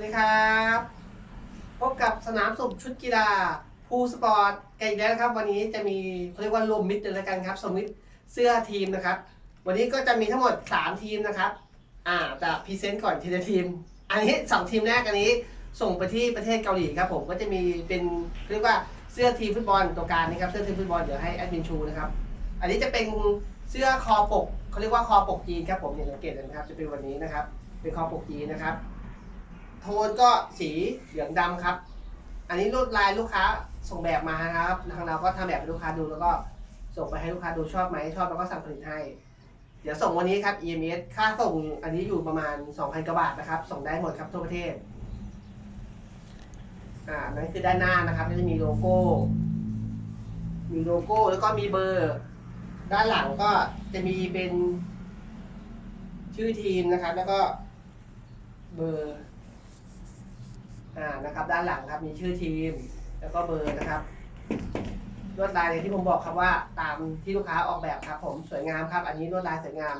วัสดีครับ พบกับสนามสุขชุดกีฬาภูสปอร์ตกันอีกแล้วครับ วันนี้จะมีเขาเรียกว่ารวมมิตรเลยละกันครับสมมิตรเสื้อทีมนะครับ วันนี้ก็จะมีทั้งหมด 3 ทีมนะครับ อ่าจะพรีเซนต์ก่อนทีละทีม อันนี้สองทีมแรกอันนี้ส่งไปที่ประเทศเกาหลีครับผมก็จะมีเป็นเรียกว่าเสื้อทีมฟุตบอลตัวการนะครับเสื้อทีมฟุตบอลเดี๋ยวให้แอดมินชูนะครับอันนี้จะเป็นเสื้อคอปกเขาเรียกว่าคอปกจีนครับผมเนี่ยสังเกตเลยนะครับจะเป็นวันนี้นะครับ เป็นคอปกจีนนะครับ โทนก็สีเหลืองดำครับ อันนี้ลวดลายลูกค้าส่งแบบมานะครับ ทางเราก็ทำแบบให้ลูกค้าดูแล้วก็ส่งไปให้ลูกค้าดูชอบไหมชอบแล้วก็สั่งผลิตให้ เดี๋ยวส่งวันนี้ครับ EMS ค่าส่งอันนี้อยู่ประมาณ 2,000กว่าบาทนะครับ ส่งได้หมดครับทั่วประเทศ อ่านั่นคือด้านหน้านะครับก็จะมีโลโก้ มีโลโก้แล้วก็มีเบอร์ ด้านหลังก็จะมีเป็นชื่อทีมนะครับ แล้วก็เบอร์ อ่านะครับด้านหลังครับมีชื่อทีม แล้วก็เบอร์นะครับลวดลายอย่างที่ผมบอกครับว่าตามที่ลูกค้าออกแบบครับ ผมสวยงามครับ อันนี้ลวดลายสวยงาม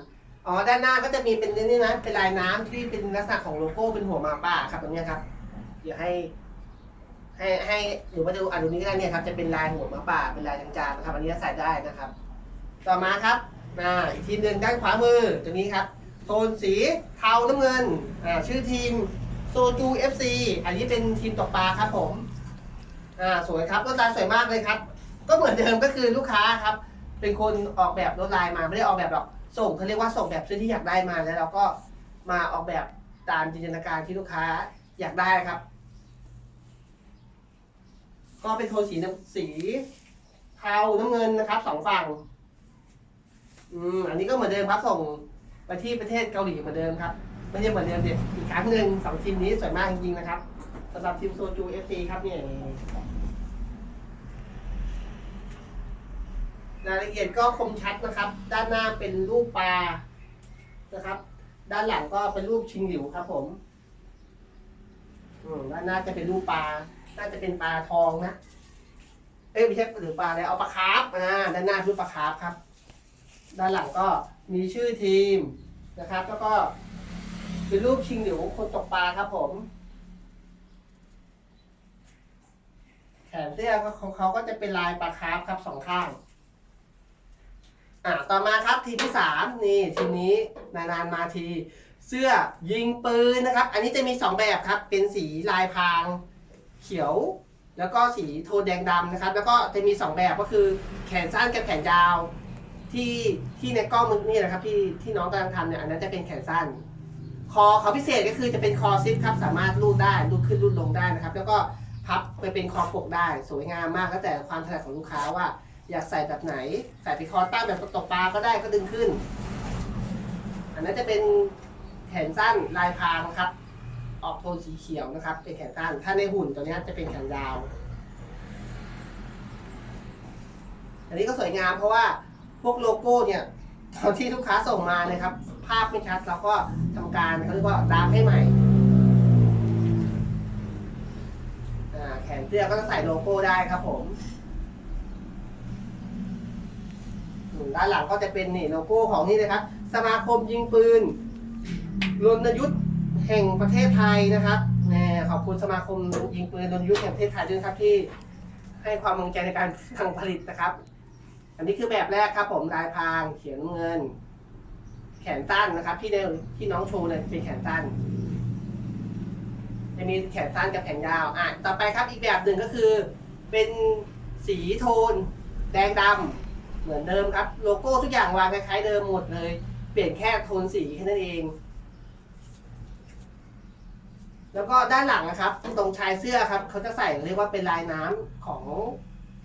อ๋อด้านหน้าก็จะมีเป็นนี่นะเป็นลายน้ำที่เป็นลักษณะของโลโก้เป็นหัวหมาป่าครับตรงนี้ครับเดี๋ยวให้ ให้ให้หรือว่าจะดูอ่านดูนี้ก็ได้เนี่ยครับจะเป็นลายหัวหมาป่าเป็นลายจางๆนะครับ อันนี้ใส่ได้นะครับ ต่อมาครับอ่าอีกทีมหนึ่งด้านขวามือตัวนี้ครับโทนสีเทาน้ำเงินอ่าชื่อทีม โซจู FC อันนี้เป็นทีมตกปลาครับผมอ่าสวยครับรถลายสวยมากเลยครับ ก็เหมือนเดิมก็คือลูกค้าครับ เป็นคนออกแบบรถลายมาไม่ได้ออกแบบหรอกส่งเขาเรียกว่าส่งแบบซื้อที่อยากได้มาแล้วเราก็มาออกแบบตามจินตนาการที่ลูกค้าอยากได้ครับ ก็เป็นโทนสีสีเทาน้ำเงินนะครับสองฝั่งอืมอันนี้ก็เหมือนเดิมครับส่งไปที่ประเทศเกาหลีเหมือนเดิมครับ ไม่ใช่เหมือนเดิมเด็ดอีกครั้งหนึ่งสองทีมนี้สวยมากจริงๆนะครับสำหรับทีมโซจูเอฟซีครับเนี่ยรายละเอียดก็คมชัดนะครับ ด้านหน้าเป็นรูปปลานะครับ ด้านหลังก็เป็นรูปชิงหลิวครับ ผมอืมด้านหน้าจะเป็นรูปปลา น่าจะเป็นปลาทองนะ เอ้ยไม่ใช่หรือปลาอะไรเอาปลาคาร์ฟอ่าด้านหน้าคือปลาคาร์ฟครับ ด้านหลังก็มีชื่อทีมนะครับ แล้วก็ เป็นรูปชิงหลิวคนตกปลาครับผมแขนเสื้อของเขาก็จะเป็นลายปลาคาร์ฟครับสองข้าง อ่า ต่อมาครับทีที่สามนี่ทีนี้นานๆมาที เสื้อยิงปืนนะครับ อันนี้จะมีสองแบบครับ เป็นสีลายพราง เขียว แล้วก็สีโทนแดงดำนะครับ แล้วก็จะมีสองแบบก็คือแขนสั้นกับแขนยาว ที่ที่ในกล้องมันนี่นะครับที่ที่น้องกำลังทำเนี่ยอันนั้นจะเป็นแขนสั้น คอเขาพิเศษก็คือจะเป็นคอซิปครับ สามารถรูดได้รูดขึ้นรูดลงได้นะครับ แล้วก็พับไปเป็นคอปกได้ สวยงามมากแล้วแต่ความถนัดของลูกค้าว่า อยากใส่แบบไหน ใส่ไปคอตั้งแบบตกปลาก็ได้ก็ดึงขึ้น อันนั้นจะเป็นแขนสั้นลายพรางครับ ออกโทนสีเขียวนะครับ เป็นแขนสั้น ถ้าในหุ่นตัวนี้จะเป็นแขนยาว อันนี้ก็สวยงามเพราะว่าพวกโลโก้เนี่ยตอนที่ลูกค้าส่งมานะครับ ภาพไม่ชัดเราก็ทำการเขาเรียกว่าดามให้ใหม่แขนเสื้อก็จะใส่โลโก้ได้ครับผมด้านหลังก็จะเป็นนี่โลโก้ของนี่นะครับ สมาคมยิงปืนรณยุทธ์แห่งประเทศไทยนะครับแหมขอบคุณสมาคมยิงปืนรณยุทธ์แห่งประเทศไทยด้วยครับที่ให้ความมั่นใจในการทางผลิตนะครับ อันนี้คือแบบแรกครับผมลายพรางเขียนเงิน แขนสั้นนะครับ ที่เดิมที่น้องโชว์เนี่ยเป็นแขนสั้นจะมีแขนสั้นกับแขนยาว อะ ต่อไปครับ อีกแบบหนึ่งก็คือ เป็นสีโทน แดงดำเหมือนเดิมครับ โลโก้ทุกอย่างวางคล้ายๆเดิมหมดเลย เปลี่ยนแค่โทนสีแค่นั้นเอง แล้วก็ด้านหลังนะครับ ตรงชายเสื้อครับ เขาจะใส่เรียกว่าเป็นลายน้ำของ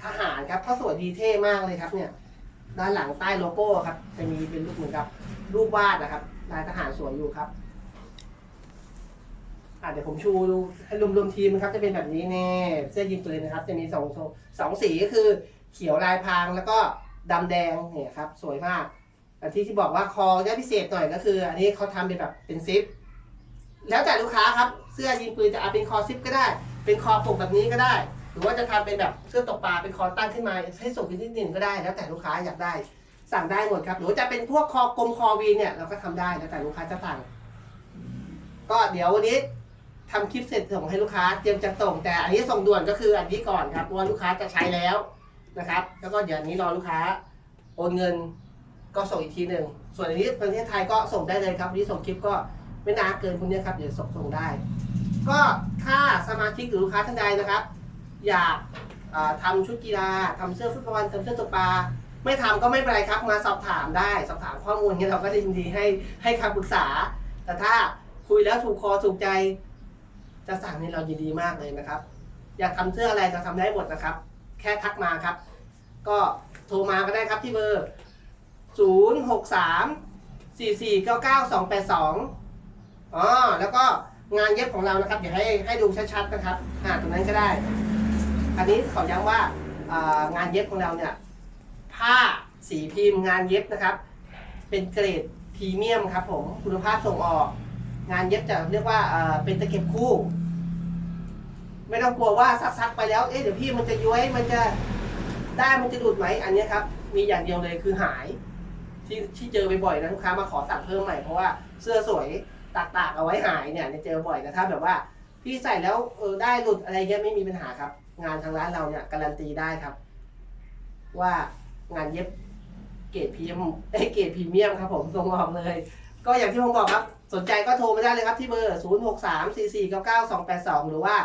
ทหารครับเขาสวยดีเท่มากเลยครับเนี่ย ด้านหลังใต้โลโก้ครับ จะมีเป็นรูปเหมือนกับรูปวาดนะครับลายทหารสวยอยู่ครับอะเดี๋ยวผมชูดูให้รวมๆทีมนะครับ จะเป็นแบบนี้แน่เสื้อยิงปืนนะครับ จะมีสองโทสองสีก็คือเขียวลายพรางแล้วก็ดำแดงเนี่ยครับ สวยมากอันที่ที่บอกว่าคอจะพิเศษหน่อยก็คือ อันนี้เขาทำเป็นแบบเป็นซิป แล้วแต่ลูกค้าครับ เสื้อยิงปืนจะเอาเป็นคอซิปก็ได้ เป็นคอปกแบบนี้ก็ได้ รือว่าจะทำเป็นแบบเสื้อตกปลาเป็นคอตั้งขึ้นมาให้ส่งเป็นนิดนึงก็ได้ แล้วแต่ลูกค้าอยากได้ สั่งได้หมดครับ หรือจะเป็นพวกคอกลมคอวีเนี่ยเราก็ทำได้แล้วแต่ลูกค้าจะสั่ง ก็เดี๋ยววันนี้ทำคลิปเสร็จส่งให้ลูกค้าเตรียมจะส่ง แต่อันนี้ส่งด่วนก็คืออันนี้ก่อนครับเพราะว่าลูกค้าจะใช้แล้วนะครับ แล้วก็เดี๋ยวนนี้รอลูกค้าโอนเงินก็ส่งอีกทีหนึ่งส่วนอันนี้ประเทศไทยก็ส่งได้เลยครับวันนี้ส่งคลิปก็ไม่นานเกินพวกนี้ครับเดี๋ยวส่งส่งได้ ก็ถ้าสมาชิกหรือลูกค้าท่านใดนะครับ อยากอ่าทำชุดกีฬาทำเสื้อฟุตบอลทำเสื้อตัวปลาไม่ทำก็ไม่เป็นไรครับมาสอบถามได้สอบถามข้อมูลเนี้ยเราก็จะยินดีให้ให้คำปรึกษา แต่ถ้าคุยแล้วถูกคอถูกใจ จะสั่งนี่เรายินดีมากเลยนะครับ อยากทำเสื้ออะไรจะทำได้หมดนะครับ แค่ทักมาครับ ก็โทรมาก็ได้ครับที่เบอร์ 0 6 3 4 4 9 9 2 8 2อ๋อแล้วก็งานเย็บของเรานะครับเดี๋ยวให้ให้ดูชัดๆนะครับอ่าตรงนั้นก็ได้ อันนี้ขอย้ำว่างานเย็บของเราเนี่ยผ้าสีพิมพ์งานเย็บนะครับ เป็นเกรดพรีเมียมครับผมคุณภาพส่งออก งานเย็บจะเรียกว่าเป็นตะเข็บคู่ ไม่ต้องกลัวว่าซักๆไปแล้วเอ๊ะเดี๋ยวพี่มันจะย้วยมันจะได้มันจะดูดไหมอันนี้ครับ มีอย่างเดียวเลยคือหายที่ที่เจอบ่อยๆนะลูกค้ามาขอสั่งเพิ่มใหม่เพราะว่าเสื้อสวยตากๆเอาไว้หายเนี่ยเนี่ยเจอบ่อยแต่ถ้าแบบว่า พี่ใส่แล้วเออได้หลุดอะไรเงี้ยไม่มีปัญหาครับ งานทางร้านเราเนี่ยการันตีได้ครับ ว่างานเย็บเกรดพรีเมียมไอเกรดพรีเมียมครับ ผมส่งออกเลย ก็อย่างที่ผมบอกครับ สนใจก็โทรมาได้เลยครับที่เบอร์ 0 6 3 4 4 9 9 2 8 2 หรือว่า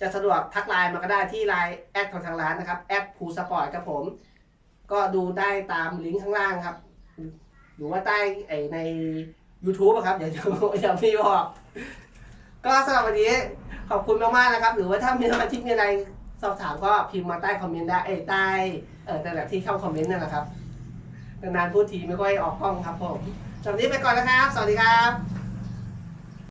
จะสะดวกทักไลน์มาก็ได้ที่ไลน์แอดของทางร้านนะครับแอดภูสปอร์ตครับผม ก็ดูได้ตามลิงก์ข้างล่างครับ หรือว่าใต้ไอใน YouTube อะครับเดี๋ยวเดี๋ยวเดี๋ยวพี่บอก ก็สำหรับวันนี้ขอบคุณมากๆนะครับ หรือว่าถ้ามีสมาชิกมีอะไร สอบถามก็พิมพ์มาใต้คอมเมนต์ได้เอ้ยใต้เออแต่แบบที่เข้าคอมเมนต์นั่นแหละครับนานๆพูดทีไม่ค่อยออกกล้องครับผมสำหรับนนี้ไปก่อนนะครับ สวัสดีครับ